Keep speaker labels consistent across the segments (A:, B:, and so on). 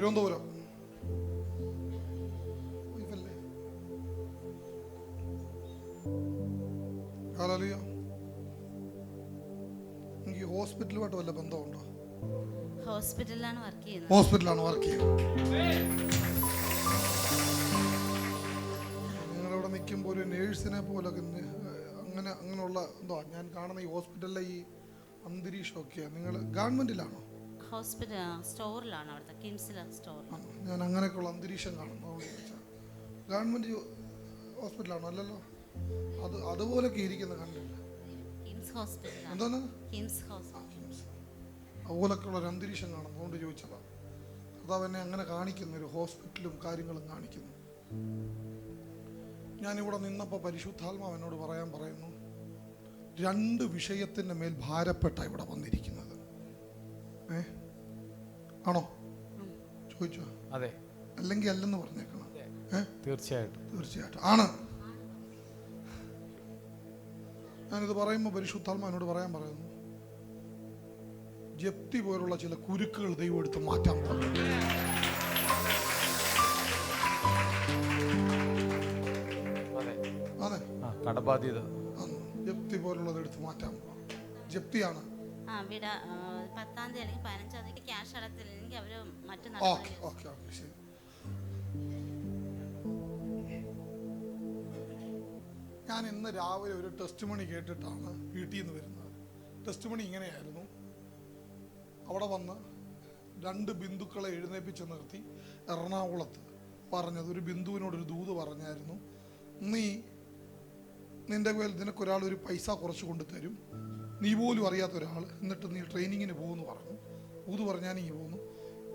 A: Thiruvananthapuram? Hallelujah. എനിക്ക് ഹോസ്പിറ്റലുമായിട്ട് വല്ല ബന്ധമുണ്ടോ?
B: ഹോസ്പിറ്റലിലാണ് വർക്ക് ചെയ്യുന്നത്.
A: ഹോസ്പിറ്റലാണ് വർക്ക് ചെയ്യുന്നത്. നിങ്ങളിവിടെ നിൽക്കുമ്പോൾ ഒരു നേഴ്സിനെ പോലെ അങ്ങനെ അങ്ങനെയുള്ള എന്തോ ഞാൻ കാണുന്ന ഈ ഹോസ്പിറ്റലിലെ ഈ അന്തരീക്ഷമൊക്കെയാണ് നിങ്ങൾ ഗവൺമെന്റിലാണോ
B: ഹോസ്പിറ്റൽ സ്റ്റോറിലാണ് അവിടുത്തെ കിംസിലെ സ്റ്റോർ.
A: ആ, ഞാൻ അങ്ങനെയൊക്കെയുള്ള അന്തരീക്ഷം കാണുന്നു ഗവൺമെന്റ് ഹോസ്പിറ്റലാണോ? അല്ലല്ലോ. അത് അതുപോലൊക്കെ ഇരിക്കുന്ന കണ്ടില്ല.
B: കിംസ് ഹോസ്പിറ്റൽ
A: എന്താണ്?
B: കിംസ് ഹോസ്പിറ്റൽ.
A: അതുപോലൊക്കെയുള്ള ഒരു അന്തരീക്ഷം കാണുന്നു അതുകൊണ്ട് ചോദിച്ചതാണ് കർത്താവ് എന്നെ അങ്ങനെ കാണിക്കുന്ന ഒരു ഹോസ്പിറ്റലും കാര്യങ്ങളും കാണിക്കുന്നു. ഞാനിവിടെ നിന്നപ്പോൾ പരിശുദ്ധാത്മാവ് എന്നോട് പറയാൻ പറയുന്നു രണ്ട് വിഷയത്തിന്റെ മേൽ ഭാരപ്പെട്ട ഇവിടെ വന്നിരിക്കുന്നത്. ഏ? ആണോ? ചോദിച്ചോ?
C: അതെ.
A: അല്ലെങ്കിൽ അല്ലെന്ന് പറഞ്ഞേക്കണം.
C: തീർച്ചയായിട്ടും.
A: തീർച്ചയായിട്ടും. ആണ്. ഞാനിത് പറയുമ്പോൾ പരിശുദ്ധാത്മ എന്നോട് പറയാൻ പറയുന്നു. ജപ്തി പോലുള്ള ചില കുരുക്കുകൾ ദൈവം എടുത്ത് മാറ്റാൻ
C: അതെ. ആ കടബാധ്യത.
A: ജപ്തി പോലുള്ളത് എടുത്ത് മാറ്റാൻ ജപ്തിയാണ്.
B: ആ വിട ആ, പത്താം തീയതി അല്ലെങ്കിൽ പതിനഞ്ചാം തീയതി ക്യാഷ് അടത്തില്ലെങ്കിൽ അവർ മറ്റു
A: ഓക്കെ
B: നടപടി
A: ഓക്കെ ഓക്കെ ശരി. ഞാൻ ഇന്ന് രാവിലെ ഒരു ടെസ്റ്റ് മണി കേട്ടിട്ടാണ് വീട്ടിൽ നിന്ന് വരുന്നത്. ടെസ്റ്റ് മണി ഇങ്ങനെയായിരുന്നു. അവിടെ വന്ന് രണ്ട് ബിന്ദുക്കളെ എഴുന്നേപ്പിച്ച് നിർത്തി എറണാകുളത്ത് പറഞ്ഞത്. ഒരു ബിന്ദുവിനോട് ഒരു ദൂത് പറഞ്ഞായിരുന്നു നീ നിന്റെ പേരിൽ നിനക്കൊരാൾ ഒരു പൈസ കുറച്ച് കൊണ്ട് തരും നീ പോലും അറിയാത്ത ഒരാൾ എന്നിട്ട് നീ ട്രെയിനിങ്ങിന് പോകുമെന്ന് പറഞ്ഞു. ഊത് പറഞ്ഞാൽ നീ പോകുന്നു.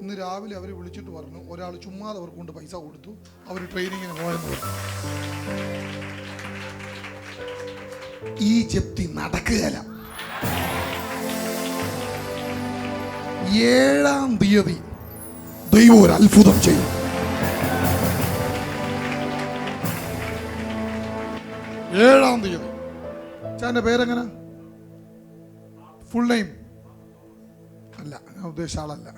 A: ഇന്ന് രാവിലെ അവർ വിളിച്ചിട്ട് പറഞ്ഞു ഒരാൾ ചുമ്മാതെ അവർക്ക് കൊണ്ട് പൈസ കൊടുത്തു. അവർ ട്രെയിനിങ്ങിന് പോയെന്ന് പറഞ്ഞു. ഈ ജപ്തി നടക്കുകയല്ല. ഏഴാം തീയതി ദൈവം ഒരു അത്ഭുതം ചെയ്യും. ഏഴാം തീയതി. ചാന്റെ പേരെങ്ങനെ? ഫുൾ നെയിം അല്ല ഞാൻ ഉദ്ദേശിച്ച ആളല്ല.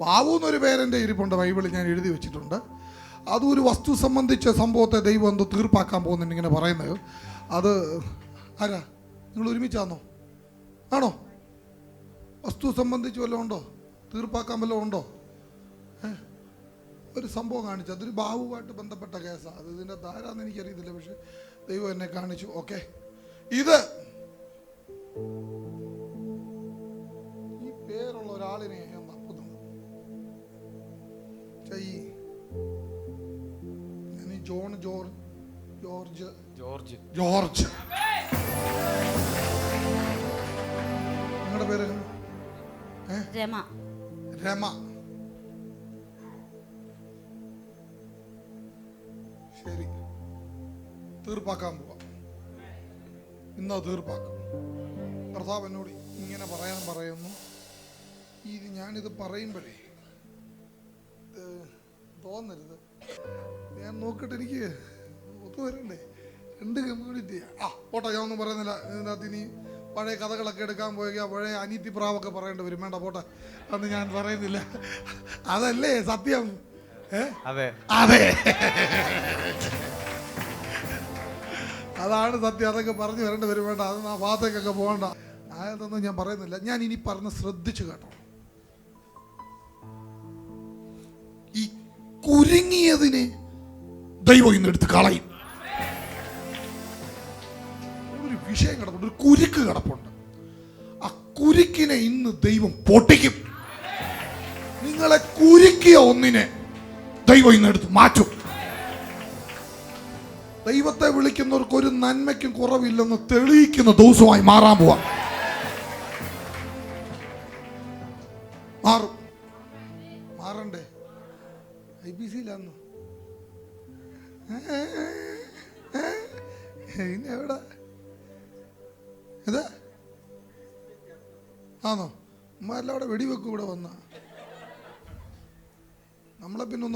A: ബാബു എന്നൊരു പേരെന്റെ ഇരിപ്പുണ്ട് ബൈബിളിൽ ഞാൻ എഴുതി വെച്ചിട്ടുണ്ട്. അത് ഒരു വസ്തു സംബന്ധിച്ച സംഭവത്തെ ദൈവം എന്തോ തീർപ്പാക്കാൻ പോകുന്നുണ്ട് ഇങ്ങനെ പറയുന്നത്. അത് ആരാ? നിങ്ങൾ ഒരുമിച്ചാന്നോ? ആണോ? വസ്തു സംബന്ധിച്ച് വല്ലതും ഉണ്ടോ? തീർപ്പാക്കാൻ വല്ലതും ഉണ്ടോ? ഒരു സംഭവം കാണിച്ചു. അതൊരു ബാബുവായിട്ട് ബന്ധപ്പെട്ട കേസാണ് അത് ഇതിന്റെ ധാരാന്ന് എനിക്കറിയത്തില്ല പക്ഷേ ദൈവം എന്നെ കാണിച്ചു. ഓക്കെ. ഇത് ജോർജ്. ജോർജ്. നിങ്ങളുടെ പേര്
B: രമ.
A: രമ. ശരി. തീർപ്പാക്കാൻ പോവാം. ഇന്ന് തീർപ്പാക്കും. കർത്താവ് എന്നോട് ഇങ്ങനെ പറയാൻ പറയുന്നു. ഇത് ഞാനിത് പറയുമ്പോഴേ ഇത് തോന്നരുത്. ഞാൻ നോക്കിയിട്ട് എനിക്ക് ഒത്തു വരണ്ടേ? രണ്ട് കമ്മ്യൂണിറ്റി ആ പോട്ടെ ഞാൻ ഒന്നും പറയുന്നില്ല. ഇതിനകത്ത് ഇനി പഴയ കഥകളൊക്കെ എടുക്കാൻ പോയി പഴയ അനീതി പ്രാവൊക്കെ പറയേണ്ടി വരും. വേണ്ട പോട്ടെ. അന്ന് ഞാൻ പറയുന്നില്ല. അതല്ലേ സത്യം? ഏ?
C: അതെ.
A: അതെ. അതാണ് സത്യം. അതൊക്കെ പറഞ്ഞു വരേണ്ടി വരും. വേണ്ട അത് ആ ഭാഗത്തേക്കൊക്കെ പോകണ്ട. അതൊന്നും ഞാൻ പറയുന്നില്ല. ഞാൻ ഇനി പറഞ്ഞ് ശ്രദ്ധിച്ചു കേട്ടോ. ഈ കുരുങ്ങിയതിനെ ദൈവം ഇന്ന് എടുത്ത് കളയും. വിഷയം കിടപ്പുണ്ട് ഒരു കുരുക്ക് കിടപ്പുണ്ട്. ആ കുരുക്കിനെ ഇന്ന് ദൈവം പൊട്ടിക്കും. നിങ്ങളെ കുരുക്കിയ ഒന്നിനെ ദൈവം ഇന്ന് എടുത്ത് മാറ്റും. ദൈവത്തെ വിളിക്കുന്നവർക്ക് ഒരു നന്മയ്ക്കും കുറവില്ലെന്ന് തെളിയിക്കുന്ന ദിവസമായി മാറാൻ പോവാ.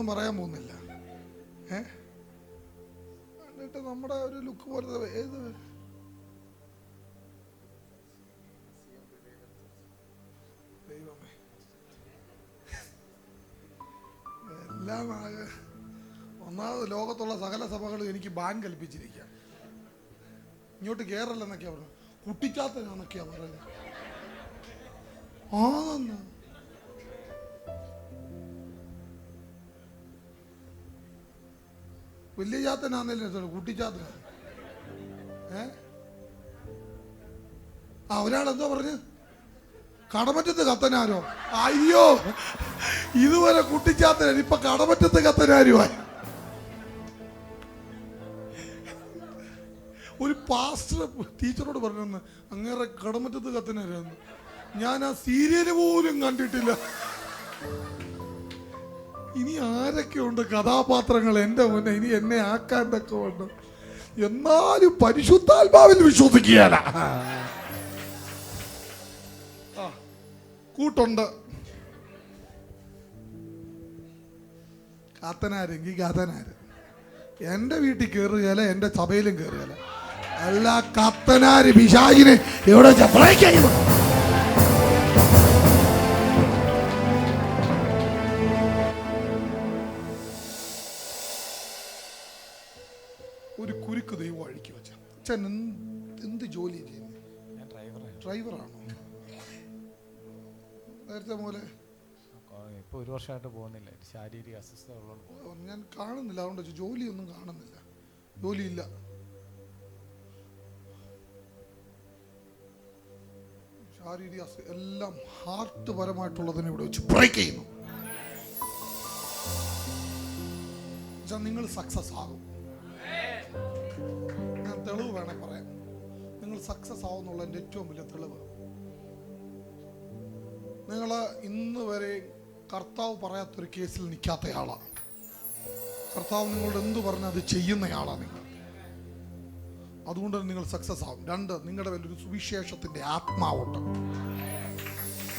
A: പറയാൻ പോകുന്നില്ല. ഏ? എന്നിട്ട് നമ്മുടെ ഒരു ലുക്ക് പോലത്തെ ഏത്? എല്ലാം ഒന്നാമത് ലോകത്തുള്ള സകല സഭകളും എനിക്ക് ബാങ്ക് കൽപ്പിച്ചിരിക്കുക ഇങ്ങോട്ട് കയറല്ലെന്നൊക്കെയാ പറഞ്ഞു കുട്ടിക്കാത്തനാണൊക്കെയാ പറയുന്നത്. ആന്ന് വലിയ ചാത്തനാന്നല്ലേ കുട്ടിച്ചാത്തനാ ഏ? ആ ഒരാൾ എന്തോ പറഞ്ഞു? കടമറ്റത്ത് കത്തനാരോ? അയ്യോ ഇതുവരെ കുട്ടിച്ചാത്തന ഇപ്പൊ കടമറ്റത്ത് കത്തനാരുമായി? ഒരു പാസ്റ്റർ ടീച്ചറോട് പറഞ്ഞു അങ്ങേറെ കടമറ്റത്ത് കത്തനാരാന്ന്. ഞാൻ ആ സീരിയൽ പോലും കണ്ടിട്ടില്ല. ഇനി ആരൊക്കെയുണ്ട് കഥാപാത്രങ്ങൾ എന്റെ മുന്നേ? ഇനി എന്നെ ആക്കാണ്ടൊക്കെ ഉണ്ട്. എന്നാലും പരിശുദ്ധാത്മാവിൽ വിശ്വസിക്കുകയല്ല കൂട്ടുണ്ട്. കാത്തനാരെങ്കിൽ കാത്തനാര് എന്റെ വീട്ടിൽ കയറുകയല്ല എന്റെ സഭയിലും കയറുകയല്ല. അല്ല കത്തനാര് പിശാചിനെ എവിടെ വെച്ചാ അച്ഛൻ എന്ത് ജോലി ചെയ്യുന്നു?
C: ഞാൻ ഡ്രൈവറാണ്.
A: നേരത്തെ പോലെ
C: ഇപ്പോൾ ഒരു വർഷമായിട്ട് പോകുന്നില്ല. ശാരീരിക അസ്വസ്ഥത ഉള്ളതുകൊണ്ട്
A: ഞാൻ കാണുന്നില്ല. അതുകൊണ്ട് ജോലി ജോലിയൊന്നും കാണുന്നില്ല. ജോലിയില്ല. ശാരീരിക എല്ലാം ഹാർട്ട് പരമായിട്ടുള്ളതിനെ ഇവിടെ വെച്ച് ബ്രേക്ക് ചെയ്യുന്നു. നിങ്ങൾ സക്സസ് ആകും. തെളിവ് വേണേ പറയാം നിങ്ങൾ സക്സസ് ആവും എന്നുള്ളതിന്റെ ഏറ്റവും വലിയ തെളിവ്. നിങ്ങൾ ഇന്ന് വരെ കർത്താവ് പറയാത്തൊരു കേസിൽ നിൽക്കാത്തയാളാണ് കർത്താവ് നിങ്ങളോട് എന്ത് പറഞ്ഞാൽ അത് ചെയ്യുന്നയാളാണ് നിങ്ങൾ. അതുകൊണ്ട് തന്നെ നിങ്ങൾ സക്സസ് ആവും. രണ്ട് നിങ്ങളുടെ മേലൊരു സുവിശേഷത്തിന്റെ ആത്മാവുണ്ട്.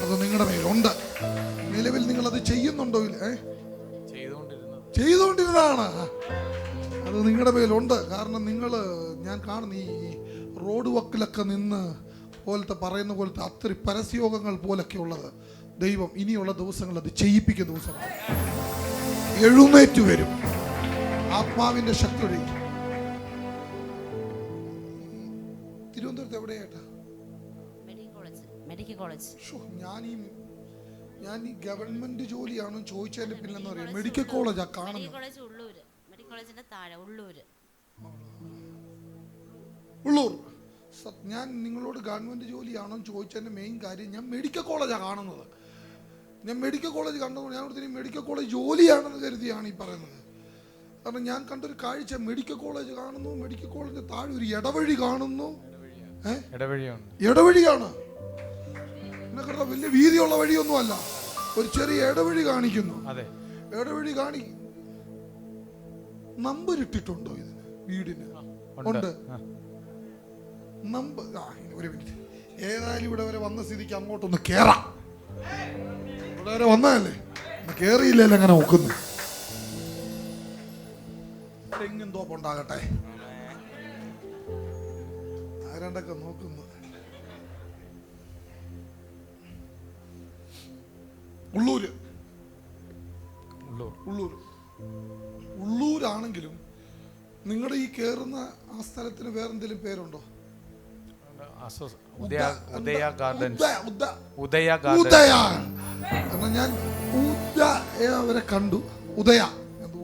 A: അത് നിങ്ങളുടെ മേലുണ്ട്. നിലവിൽ നിങ്ങൾ അത് ചെയ്യുന്നുണ്ടോ ഇല്ല? ചെയ്തുകൊണ്ടിരുന്നതാണ്. അത് നിങ്ങളുടെ പേരിലുണ്ട് കാരണം നിങ്ങൾ ഞാൻ കാണുന്ന ഈ റോഡ് വക്കിലൊക്കെ നിന്ന് പോലത്തെ പറയുന്ന പോലത്തെ അത്ര പരസ്യോഗങ്ങൾ പോലൊക്കെ ഉള്ളത്. ദൈവം ഇനിയുള്ള ദിവസങ്ങൾ അത് ചെയ്യിപ്പിക്കുന്ന ദിവസമാണ് എഴുന്നേറ്റ് വരും. ആത്മാവിന്റെ ശക്തിയുടെ തിരുവനന്തപുരത്ത് എവിടെയായിട്ടാ?
B: മെഡിക്കൽ കോളേജ്
A: ഞാൻ ഈ ഞാൻ ഈ ഗവൺമെന്റ് ജോലിയാണോ ചോദിച്ചതിന്റെ പിന്നെന്ന് പറയാം. മെഡിക്കൽ കോളേജാ
B: ആ
A: കാണുന്നത്.
B: കോളേജിന്റെ താഴെ ഉള്ളൂര്.
A: ഉള്ളൂർ. ഞാൻ നിങ്ങളോട് ഗവൺമെന്റ് ജോലിയാണോ ചോദിച്ചതിന്റെ മെയിൻ കാര്യം ഞാൻ മെഡിക്കൽ കോളേജാണ് കാണുന്നത്. ഞാൻ മെഡിക്കൽ കോളേജ് കണ്ടപ്പോൾ ഞാൻ ഇനി മെഡിക്കൽ കോളേജ് ജോലിയാണെന്ന് കരുതിയാണ് ഈ പറയുന്നത്. കാരണം ഞാൻ കണ്ടൊരു കാഴ്ച മെഡിക്കൽ കോളേജ് കാണുന്നു മെഡിക്കൽ കോളേജിന്റെ താഴെ ഒരു ഇടവഴി കാണുന്നു. ഇടവഴിയാണ്. എന്നെ കണ്ട വലിയ വീതിയുള്ള വഴിയൊന്നുമല്ല. ഒരു ചെറിയ ഇടവഴി കാണിക്കുന്നു.
C: അതെ.
A: ഇടവഴി കാണി നമ്പർ ഇട്ടിട്ടുണ്ടോ ഇതിന്? വീടിന്?
C: ഉണ്ട്.
A: നമ്പർ ആ. ഒരു മിനിറ്റ്. ഏതായാലും ഇവിടെ വരെ വന്ന സ്ഥിതിക്ക് അങ്ങോട്ടൊന്ന് കേറാം. ഇവിടെ വരെ വന്നതല്ലേ? കേറിയില്ലല്ലോ അങ്ങനെ നോക്കുന്നു. തെങ്ങും തോപ്പുണ്ടാകട്ടെ ആരാണ്ടൊക്കെ നോക്കുന്നു. ഉള്ളൂര്. ആ സ്ഥലത്തിന് വേറെന്തെങ്കിലും പേരുണ്ടോ?
C: ഉദയ ഉദയ
A: കാരണം ഞാൻ ഉദയ വരെ കണ്ടു. ഉദയ.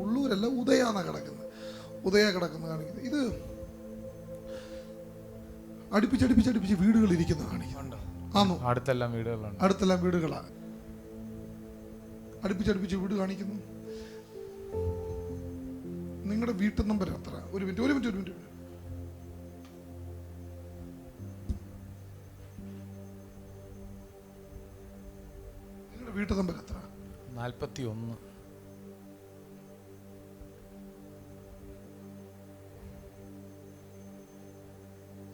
A: ഉള്ളൂരല്ല ഉദയ എന്നാ കിടക്കുന്നത്. ഉദയ കിടക്കുന്ന കാണിക്കുന്നത്. ഇത് അടുപ്പിച്ചടുപ്പിച്ചടുപ്പിച്ച് വീടുകൾ ഇരിക്കുന്ന കാണിക്കുന്നു. ആണോ
C: അടുത്തെല്ലാം വീടുകളാണ്
A: അടുത്തെല്ലാം വീടുകളാണ് അടുപ്പിച്ചടുപ്പിച്ച് വീട് കാണിക്കുന്നു. നിങ്ങളുടെ വീട്ടു നമ്പർ എത്ര ഒരു മിനിറ്റ് ഒരു മിനിറ്റ് ഒരു മിനിറ്റ്. വീട്ടു നമ്പർ എത്ര?
C: നാൽപ്പത്തി ഒന്ന്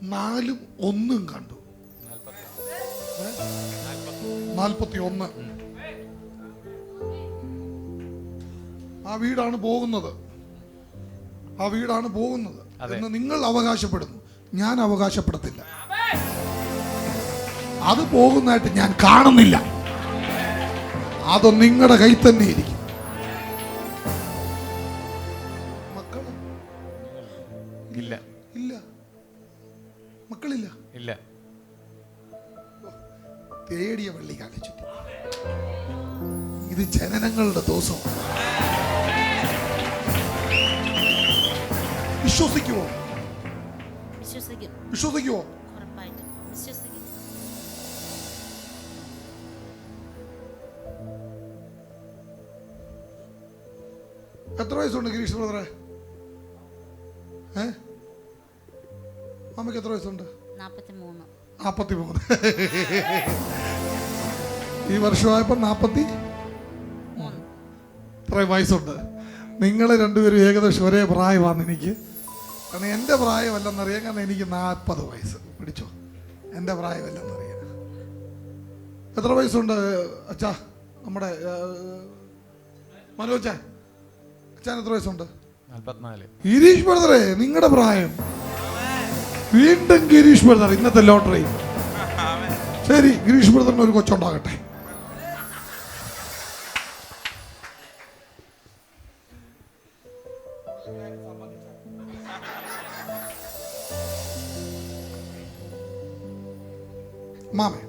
A: നാലും ഒന്നും കണ്ടു. നാൽപ്പത്തി ഒന്ന് ആ വീടാണ് പോകുന്നത്. ആ വീടാണ് പോകുന്നത്. എന്ന് നിങ്ങൾ അവകാശപ്പെടുന്നു. ഞാൻ അവകാശപ്പെടത്തില്ല. അത് പോകുന്നതായിട്ട് ഞാൻ കാണുന്നില്ല. അത് നിങ്ങളുടെ കൈ തന്നെ ഇരിക്കും. മക്കൾ?
C: ഇല്ല.
A: ഇല്ല. മക്കളില്ല?
C: ഇല്ല.
A: തേടിയ വള്ളി കാണിച്ചു. ഇത് ജനനങ്ങളുടെ ദോഷം വിശ്വസിക്കുമോ
B: വിശ്വസിക്കും.
A: വിശ്വസിക്കുമോ വയസ്സുണ്ട് ഗിരീഷ് ബ്രദറെ? ഏ? അമ്മയ്ക്ക് എത്ര വയസ്സുണ്ട്?
B: നാൽപ്പത്തി മൂന്ന്
A: ഈ വർഷമായപ്പോൾ നാപ്പത്തി ഇത്രയും വയസ്സുണ്ട്. നിങ്ങൾ രണ്ടുപേരും ഏകദേശം ഒരേ പ്രായമാണ് എനിക്ക്. കാരണം എന്റെ പ്രായമല്ലെന്നറിയാം. കാരണം എനിക്ക് നാൽപ്പത് വയസ്സ്. പിടിച്ചോ? എന്റെ പ്രായമല്ലെന്നറിയാം. എത്ര വയസ്സുണ്ട് അച്ഛാ? നമ്മുടെ മനോജ അച്ഛൻ എത്ര വയസ്സുണ്ട്? ഗിരീഷ് ബ്രദറെ നിങ്ങളുടെ പ്രായം. വീണ്ടും ഗിരീഷ് ബ്രദർ ഇന്നത്തെ ലോട്ടറി. ശരി ഗിരീഷ് ബ്രദറിന് ഒരു കൊച്ചുണ്ടാകട്ടെ. മാമേ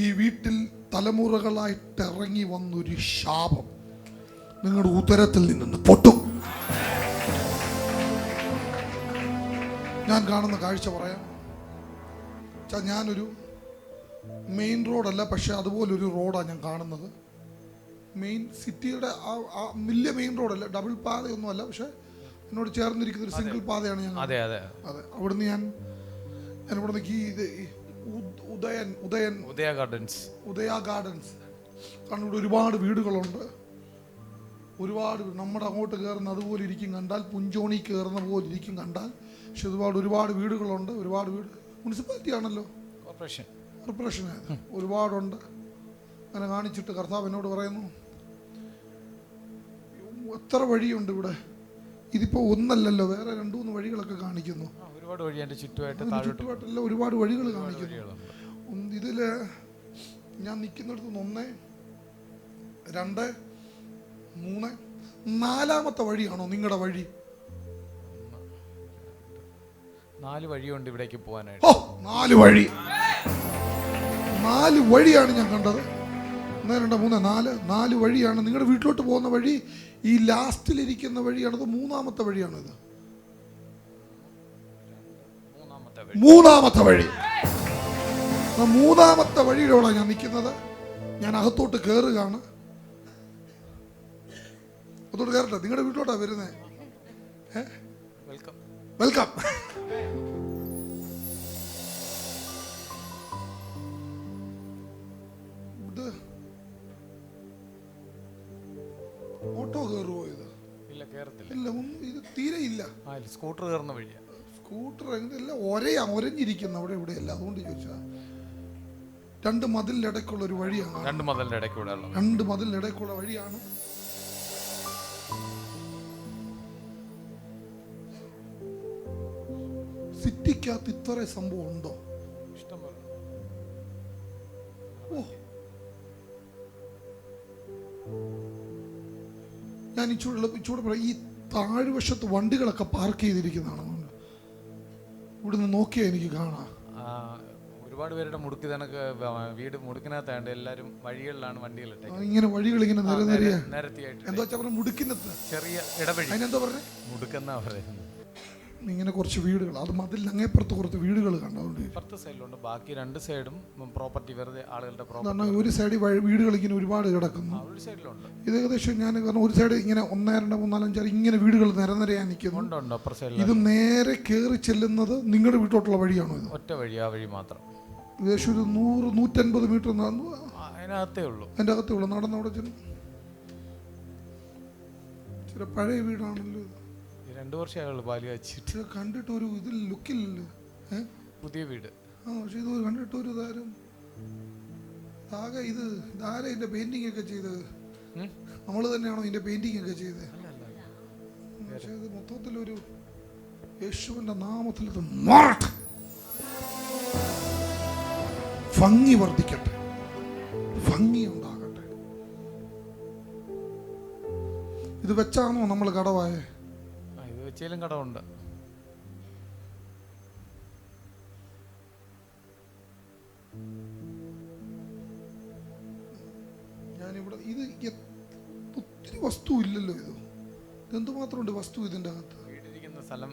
A: ഈ വീട്ടിൽ തലമുറകളായിട്ട് ഇറങ്ങി വന്നൊരു ശാപം. നിങ്ങളുടെ ഉത്തരത്തിൽ നിന്ന് പൊട്ടും. ഞാൻ കാണുന്ന കാഴ്ച പറയാം. ഞാനൊരു മെയിൻ റോഡല്ല പക്ഷെ അതുപോലൊരു റോഡാണ് ഞാൻ കാണുന്നത്. മെയിൻ സിറ്റിയുടെ ആ വലിയ മെയിൻ റോഡല്ല ഡബിൾ പാതയൊന്നും അല്ല പക്ഷെ എന്നോട് ചേർന്നിരിക്കുന്ന ഒരു സിംഗിൾ പാതയാണ് ഞാൻ
C: അതെ അതെ.
A: അതെ അവിടുന്ന് ഞാൻ ഞാൻ ഇവിടുന്ന് ഈ ഇത് ഉദയൻ ഉദയൻ.
C: ഉദയ ഗാർഡൻസ്
A: ഉദയ ഗാർഡൻസ് കാരണം ഇവിടെ ഒരുപാട് വീടുകളുണ്ട്. ഒരുപാട് നമ്മുടെ അങ്ങോട്ട് കയറുന്ന അതുപോലെ ഇരിക്കും കണ്ടാൽ പുഞ്ചോണി കയറുന്ന പോലെ ഇരിക്കും കണ്ടാൽ പക്ഷെ ഒരുപാട് ഒരുപാട് വീടുകളുണ്ട് ഒരുപാട് വീട് മുനിസിപ്പാലിറ്റി ആണല്ലോ
C: കോർപ്പറേഷൻ.
A: കോർപ്പറേഷൻ ഒരുപാടുണ്ട്. അങ്ങനെ കാണിച്ചിട്ട് കർത്താവ് എന്നോട് പറയുന്നു എത്ര വഴിയുണ്ട് ഇവിടെ? ഇതിപ്പോ ഒന്നല്ലല്ലോ വേറെ രണ്ടു മൂന്ന് വഴികളൊക്കെ കാണിക്കുന്നു.
C: ഒരുപാട് വഴി എന്റെ ചുറ്റുമായിട്ട്
A: അതിന്
C: താഴോട്ട്
A: ഒരുപാട് വഴികൾ കാണിക്കുന്നു. ഇതിൽ ഞാൻ നിൽക്കുന്നിടത്ത് നിന്ന് ഒന്ന് രണ്ട് മൂന്ന്. നാലാമത്തെ വഴിയാണോ നിങ്ങളുടെ വഴി?
C: നാല് വഴിയുണ്ട് ഇവിടേക്ക് പോകാനായിട്ട്
A: ഓ നാല് വഴി. നാല് വഴിയാണ് ഞാൻ കണ്ടത്. ഒന്ന് രണ്ട് മൂന്ന് നാല്. നാല് വഴിയാണ് നിങ്ങളുടെ വീട്ടിലോട്ട് പോകുന്ന വഴി. ഈ ലാസ്റ്റിലിരിക്കുന്ന വഴിയാണത്. മൂന്നാമത്തെ വഴിയാണോ ഇത്
C: മൂന്നാമത്തെ വഴി.
A: മൂന്നാമത്തെ വഴി. ആ മൂന്നാമത്തെ വഴിയിലൂടെ ഞാൻ നിൽക്കുന്നത്. ഞാൻ അകത്തോട്ട് കയറുകയാണ്. അകത്തോട്ട് കയറട്ടെ നിങ്ങളുടെ വീട്ടിലോട്ടാ വരുന്നത്
C: വെൽക്കം.
A: വെൽക്കം. ഓട്ടോ കയറുമോ ഇത്?
C: ഇല്ല കയറത്തില്ല.
A: ഇല്ല ഇത് തീരെ ഇല്ല.
C: സ്കൂട്ടർ കയറുന്ന വഴിയാ.
A: സ്കൂട്ടർ എല്ലാം ഒരയാ ഒരഞ്ഞിരിക്കുന്നു അവിടെ ഇവിടെ അല്ല അതുകൊണ്ട് ചോദിച്ചാ രണ്ട് മതിലിന്റെ ഇടയ്ക്കുള്ള ഒരു വഴിയാണ്.
C: രണ്ട് മതലിന്റെ ഇടയ്ക്കുള്ള
A: രണ്ട് മതിലിന്റെ ഇടയ്ക്കുള്ള വഴിയാണ്. സിറ്റിക്കകത്ത് ഇത്ര സംഭവം ഉണ്ടോ? ഓ. ഞാൻ ഇച്ചൂടെ ഇച്ചൂടെ പറയാം ഈ താഴ്വശത്ത് വണ്ടികളൊക്കെ പാർക്ക് ചെയ്തിരിക്കുന്നതാണ് ഇവിടുന്ന് നോക്കിയാ എനിക്ക് കാണാം.
C: ഒരുപാട് പേരുടെ മുടുക്കി തനക്ക് വീട് മുടുക്കിനകത്താണ്ട് എല്ലാരും വഴികളിലാണ് വണ്ടികൾ
A: ഇങ്ങനെ വഴികൾ ഇങ്ങനെ
C: നിരനിരയായിട്ട്
A: എന്താ വെച്ചാൽ പറഞ്ഞ മുടുക്കിനത്ത്
C: ചെറിയ ഇടവഴി.
A: അതിനെന്താ പറഞ്ഞേ?
C: മുടുക്കെന്നാ പറയുന്നത്.
A: ഇങ്ങനെ കുറച്ച് വീടുകൾ അത് മതിൽ അങ്ങേപ്പുറത്ത് കുറച്ച് വീടുകൾ കണ്ടു അതുകൊണ്ട്
C: സൈഡിലുണ്ട് ബാക്കി രണ്ട് സൈഡും പ്രോപ്പർട്ടി വെറുതെ ആളുകളുടെ പ്രോപ്പർട്ടി
A: കാരണം ഒരു സൈഡിൽ വഴി വീടുകൾ ഇങ്ങനെ ഒരുപാട് കിടക്കുന്നു.
C: ഒരു സൈഡിലുണ്ട്.
A: ഇത് ഏകദേശം ഞാൻ കാരണം ഒരു സൈഡ് ഇങ്ങനെ ഒന്നേ രണ്ട് മൂന്നാലഞ്ചാറ് ഇങ്ങനെ വീടുകൾ നിരനിരയാൻ നിൽക്കുന്നു.
C: ഉണ്ട് ഉണ്ട് അപ്പുറ സൈഡിൽ
A: ഇത് നേരെ കയറി ചെല്ലുന്നത് നിങ്ങളുടെ വീട്ടോട്ടുള്ള വഴിയാണോ ഇത്?
C: ഒറ്റ വഴി ആ വഴി മാത്രം.
A: ഏകദേശം ഒരു നൂറ് നൂറ്റൻപത് മീറ്റർ നടന്നു
C: ആ, അതിനകത്തേ ഉള്ളൂ.
A: അതിന്റെ അകത്തേ ഉള്ളൂ. നടന്നവിടെ ചെന്ന്. ചില പഴയ വീടാണല്ലോ ഇത്.
C: രണ്ടു വർഷമായുള്ളൂ പാൽ വെച്ചിട്ട്.
A: ഇത് കണ്ടിട്ട് ഒരു ഇതിൽ ലുക്കില്ലല്ലോ ഏ?
C: പുതിയ വീട്.
A: ആ പക്ഷെ ഇത് കണ്ടിട്ട് ഒരു താരം ആകെ ഇത് ഇതാരാ ഇതിന്റെ പെയിന്റിംഗ് ഒക്കെ ചെയ്തത്?
C: ഉം?
A: നമ്മൾ തന്നെയാണോ ഇതിന്റെ പെയിന്റിംഗ് ഒക്കെ ചെയ്തത്?
C: അല്ല അല്ല
A: പക്ഷെ ഇത് മൊത്തത്തിലൊരു യേശുവിന്റെ നാമത്തിൽ ഇത് മാറട്ടെ. ഭംഗി വർദ്ധിക്കട്ടെ. ഭംഗി ഉണ്ടാകട്ടെ. ഇത് വെച്ചാണോ നമ്മൾ കടവായേ?
C: വെച്ചാലും കടമുണ്ട്
A: ഞാനിവിടെ ഇത് ഒത്തിരി വസ്തു ഇല്ലല്ലോ ഇത്. എന്തുമാത്രമുണ്ട് വസ്തു ഇതിന്റെ അകത്ത്?
C: വീടിരിക്കുന്ന സ്ഥലം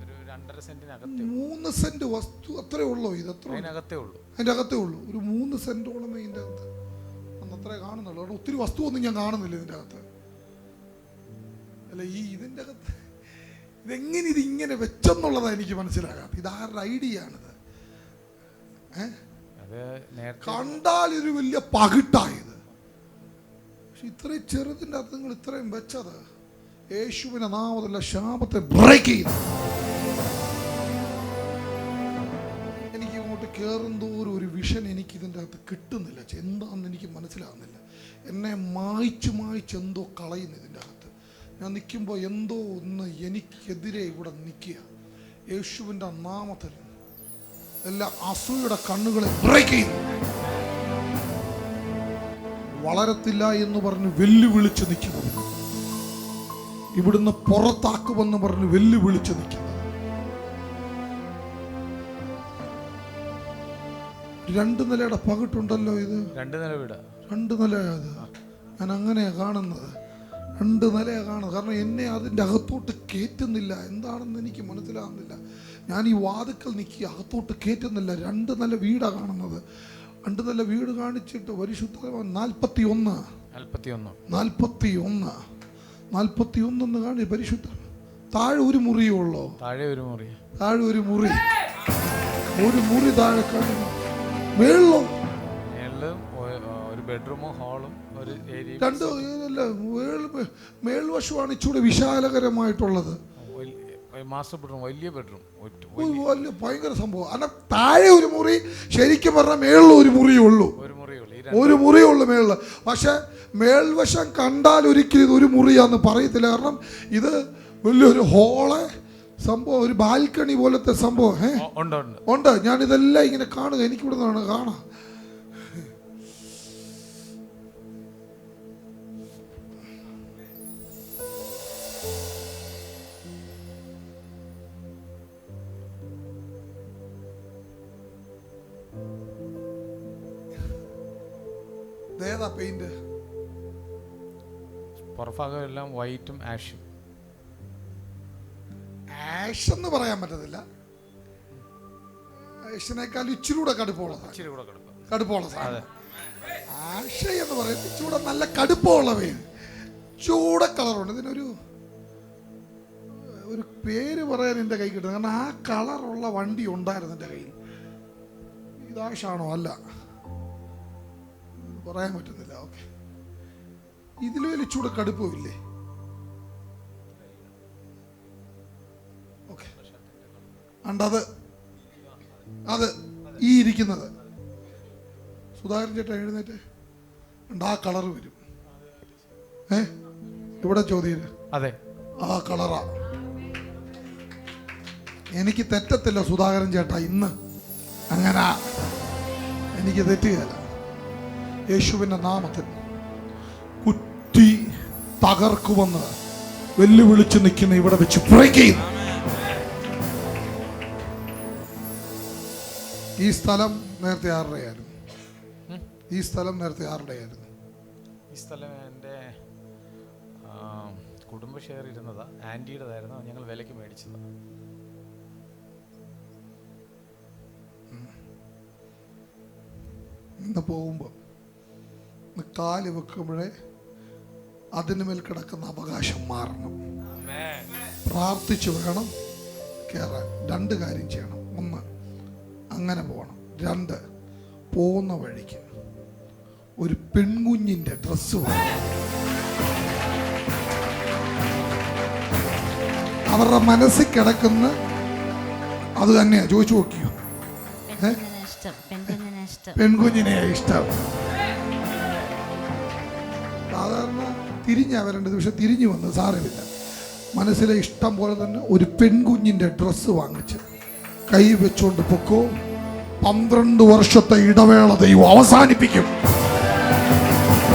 C: ഒരു രണ്ടര സെന്റിനകത്തേ.
A: മൂന്ന് സെന്റ് വസ്തു അത്രേ ഉള്ളോ ഇത്? അത്ര?
C: അതിനകത്തേ ഉള്ളൂ.
A: അതിന്റെ അകത്തേ ഉള്ളൂ. ഒരു മൂന്ന് സെന്റോളം ഇതിന്റെ അകത്ത്. അന്ന് അത്രേ കാണുന്നുള്ളൂ. അവിടെ ഒത്തിരി വസ്തു ഒന്നും ഞാൻ കാണുന്നില്ല ഇതിന്റെ അകത്ത്. അല്ല ഈ ഇതിന്റെ അകത്ത് ഇതെങ്ങനെ ഇത് ഇങ്ങനെ വെച്ചെന്നുള്ളതാണ് എനിക്ക് മനസ്സിലാകാത്ത ഇത് ആരുടെ ഐഡിയ ആണിത്? കണ്ടാൽ ഒരു വലിയ പകിട്ടായത് പക്ഷെ ഇത്രയും ചെറുതിന്റെ അകത്ത് നിങ്ങൾ ഇത്രയും വെച്ചത് യേശുവിനെ നാമതല്ല ശാപത്തെ ബ്രേക്ക് ചെയ്തു. എനിക്ക് ഇങ്ങോട്ട് കയറും തോറും ഒരു വിഷൻ എനിക്ക് ഇതിന്റെ അകത്ത് കിട്ടുന്നില്ല. എന്താണെന്ന് എനിക്ക് മനസ്സിലാകുന്നില്ല. എന്നെ മായ്ച്ചു മായ്ച്ച് എന്തോ കളയുന്നു ഇതിന്റെ അകത്ത്. ഞാൻ നിൽക്കുമ്പോൾ എന്തോ ഒന്ന് എനിക്കെതിരെ ഇവിടെ നിൽക്കുക. യേശുവിന്റെ നാമത്തിൽ എല്ലാ അസൂയുടെ കണ്ണുകളെ ചെയ്യുന്നു വളരത്തില്ല എന്ന് പറഞ്ഞ് വെല്ലുവിളിച്ച് നിൽക്കുന്നത് ഇവിടുന്ന് പുറത്താക്കുമെന്ന് പറഞ്ഞ് വെല്ലുവിളിച്ച് നിൽക്കുന്നത് രണ്ട് നിലയുടെ പകിട്ടുണ്ടല്ലോ ഇത്?
C: രണ്ട് നില വീടാ.
A: രണ്ട് നില ഞാൻ അങ്ങനെയാ കാണുന്നത്. രണ്ട് നിലയാണ് കാണുന്നത്. കാരണം എന്നെ അതിന്റെ അകത്തോട്ട് കയറ്റുന്നില്ല. എന്താണെന്ന് എനിക്ക് മനസ്സിലാകുന്നില്ല ഞാൻ ഈ വാതുക്കൽ നിൽക്കി അകത്തോട്ട് കയറ്റുന്നില്ല. രണ്ട് നില വീടാണ് കാണുന്നത്. രണ്ട് നില വീട് കാണിച്ചിട്ട് പരിശുദ്ധ നാൽപ്പത്തി ഒന്ന്
C: നാൽപ്പത്തി ഒന്ന്
A: നാൽപ്പത്തി ഒന്ന് കാണി പരിശുദ്ധ. താഴെ ഒരു മുറിയേ ഉള്ളോ?
C: താഴെ ഒരു മുറി.
A: താഴെ ഒരു മുറി. ഒരു മുറി താഴെ കാണുന്നു. മേളിലോ?
C: മേളിൽ ഒരു ബെഡ്റൂമും ഹാളും.
A: രണ്ട് മേൽവശമാണ് ഇച്ചിരി വിശാലകരമായിട്ടുള്ളത്.
C: മാസ്റ്റർ ബെഡ്റൂം വലിയ ബെഡ്റൂം
A: വലിയ. ഭയങ്കര സംഭവം. അല്ല താഴെ ഒരു മുറി ശരിക്കും പറഞ്ഞാൽ മേളിൽ ഒരു മുറിയേ ഉള്ളൂ.
C: ഒരു
A: മുറിയേ ഉള്ളൂ. മേളിൽ പക്ഷെ മേൽവശം കണ്ടാൽ ഒരിക്കലും ഇത് ഒരു മുറിയാന്ന് പറയത്തില്ല. കാരണം ഇത് വലിയൊരു ഹോൾ സംഭവം ഒരു ബാൽക്കണി പോലത്തെ സംഭവം
C: ഏഹ് ഉണ്ട്
A: ഞാൻ ഇതെല്ലാം ഇങ്ങനെ കാണുക. എനിക്കിവിടെ നിന്നാണ് കാണാം. ഏതാ പെയിന്റ്
C: പുറഭാഗം എല്ലാം വൈറ്റും ആഷും
A: ആഷ് എന്ന് പറയാൻ പറ്റത്തില്ല. ആഷിനേക്കാൾ ഇച്ചിരി കൂടെ കടുപ്പമുള്ളതാണ്
C: ഇച്ചിരി കൂടെ കടുപ്പം.
A: കടുപ്പമുള്ള സാധനം. ആഷ എന്ന് പറയുന്നത് ചൂടെ നല്ല കടുപ്പമുള്ള പെയിന്റ് ചൂട കളറുണ്ട് ഇതിനൊരു ഒരു പേര് പറയാൻ എന്റെ കൈ കിട്ടുന്നത് കാരണം ആ കളറുള്ള വണ്ടി ഉണ്ടായിരുന്നു എന്റെ കയ്യിൽ. ഇത് ആഷാണോ അല്ല. പറയാൻ പറ്റുന്നില്ല. ഓക്കെ. ഇതിൽ വലിയ ചൂട് കടുപ്പമില്ലേ ഓക്കെ. അണ്ടത് അത്? ഈ ഇരിക്കുന്നത്. സുധാകരൻ ചേട്ടൻ എഴുന്നേറ്റ്. ഉണ്ട് ആ കളർ വരും. ഏ? ഇവിടെ ചോദ്യം.
C: അതെ.
A: ആ കളറാ. എനിക്ക് തെറ്റത്തില്ല സുധാകരൻ ചേട്ടാ ഇന്ന്. അങ്ങനെ. എനിക്ക് തെറ്റുകയല്ല യേശുവിന്റെ നാമത്തിൽ കുറ്റി തകർക്കുമെന്ന് വെല്ലുവിളിച്ച് നിൽക്കുന്ന ഇവിടെ വെച്ച് ബ്രേക്ക് ചെയ്യുന്നു ഈ സ്ഥലം നേരത്തെ ആരുടെയായിരുന്നു? ഈ സ്ഥലം നേരത്തെ ആരുടെയായിരുന്നു?
C: ഈ സ്ഥലം എന്റെ കുടുംബ ഷെയർ ഇരുന്നതാ ആന്റിയുടേതായിരുന്നു. ഞങ്ങൾ വിലയ്ക്ക് മേടിച്ചത്.
A: ഇന്ന് പോകുമ്പോൾ കാൽ വെക്കുമ്പോഴേ അതിന് മേൽ കിടക്കുന്ന അവകാശം മാറണം. പ്രാർത്ഥിച്ചു വേണം കയറാൻ രണ്ട് കാര്യം ചെയ്യണം. ഒന്ന് അങ്ങനെ പോകണം. രണ്ട് പോകുന്ന വഴിക്ക് ഒരു പെൺകുഞ്ഞിന്റെ ഡ്രസ്സ് വേണം. അവരുടെ മനസ്സിൽ കിടക്കുന്ന അത് തന്നെയാ. ചോദിച്ചു നോക്കിയോ?
B: പെൺകുഞ്ഞിനെയാണ് ഇഷ്ടം.
A: സാധാരണ തിരിഞ്ഞാ വരേണ്ടത് പക്ഷെ തിരിഞ്ഞു വന്നത് സാരമില്ല മനസ്സിലെ ഇഷ്ടം പോലെ തന്നെ ഒരു പെൺകുഞ്ഞിന്റെ ഡ്രസ്സ് വാങ്ങിച്ച് കൈ വെച്ചോണ്ട് പൊക്കോ. പന്ത്രണ്ട് വർഷത്തെ ഇടവേള ദൈവം അവസാനിപ്പിക്കും.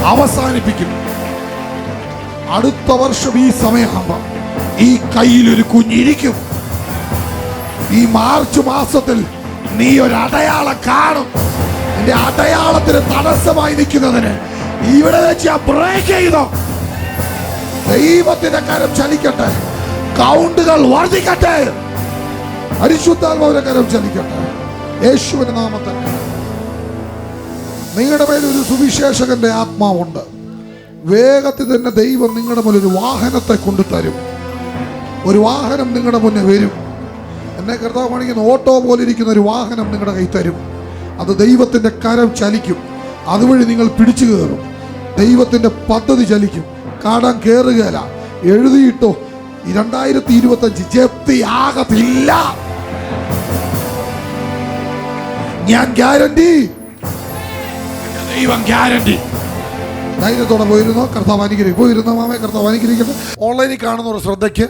A: അവസാനിപ്പിക്കും. അടുത്ത വർഷം ഈ സമയമാകുമ്പോൾ ഈ കയ്യിൽ ഒരു കുഞ്ഞിരിക്കും. ഈ മാർച്ച് മാസത്തിൽ നീ ഒരു അടയാളം കാണും. നിന്റെ അടയാളത്തിന് തടസ്സമായി നിൽക്കുന്നതിന് ഇവിടെ വെച്ച് ഞാൻ ബ്രേക്ക് ചെയ്തോ. ദൈവത്തിന്റെ കരം ചലിക്കട്ടെ. കൗണ്ടുകൾ വർദ്ധിക്കട്ടെ. പരിശുദ്ധാത്മാവിന്റെ കരം ചലിക്കട്ടെ. യേശുവിന്റെ നാമത്തിൽ. നിങ്ങളുടെ മേലെ ഒരു സുവിശേഷകന്റെ ആത്മാവുണ്ട്. വേഗത്തിൽ തന്നെ ദൈവം നിങ്ങളുടെ മുന്നിൽ ഒരു വാഹനത്തെ കൊണ്ടുതരും. ഒരു വാഹനം നിങ്ങളുടെ മുന്നിൽ വരും. എന്നെ കർത്താവ് കാണിക്കുന്ന ഓട്ടോ പോലെ ഇരിക്കുന്ന ഒരു വാഹനം നിങ്ങളുടെ കൈ തരും. അത് ദൈവത്തിന്റെ കരം ചലിക്കും. അതുവഴി നിങ്ങൾ പിടിച്ചു കയറും. ദൈവത്തിന്റെ പദ്ധതി ചലിക്കും. കാണാൻ കയറുകയല്ല എഴുതിയിട്ടോ രണ്ടായിരത്തി ഇരുപത്തി അഞ്ച് ജപ്തിയാകത്തില്ല ഞാൻ ഗ്യാരണ്ടി. ദൈവം ഗ്യാരണ്ടി. ധൈര്യത്തോടെ പോയിരുന്നോ? കർത്താവ് അനുഗ്രഹിക്കും. പോയിരുന്ന മാമേ? കർത്താവ് അനുഗ്രഹിക്കട്ടെ. ഓൺലൈനിൽ കാണുന്ന ഒരു ശ്രദ്ധയ്ക്ക്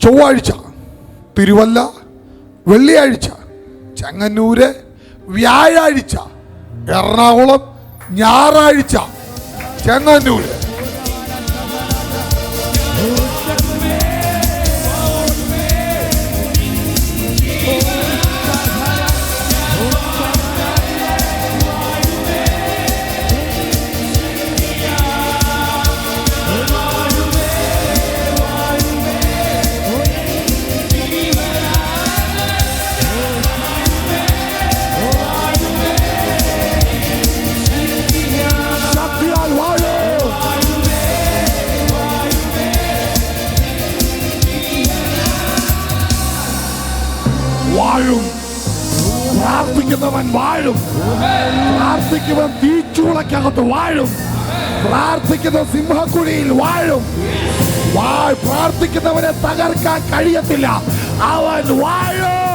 A: ചൊവ്വാഴ്ച തിരുവല്ല വെള്ളിയാഴ്ച ചെങ്ങന്നൂര് വ്യാഴാഴ്ച എറണാകുളം ഞായറാഴ്ച ചെങ്ങന്നൂര്. തീച്ചൂളക്കകത്ത് വാഴും. പ്രാർത്ഥിക്കുന്ന സിംഹക്കുഴിയിൽ വാഴ്. പ്രാർത്ഥിക്കുന്നവനെ തകർക്കാൻ കഴിയത്തില്ല. അവൻ വാഴും.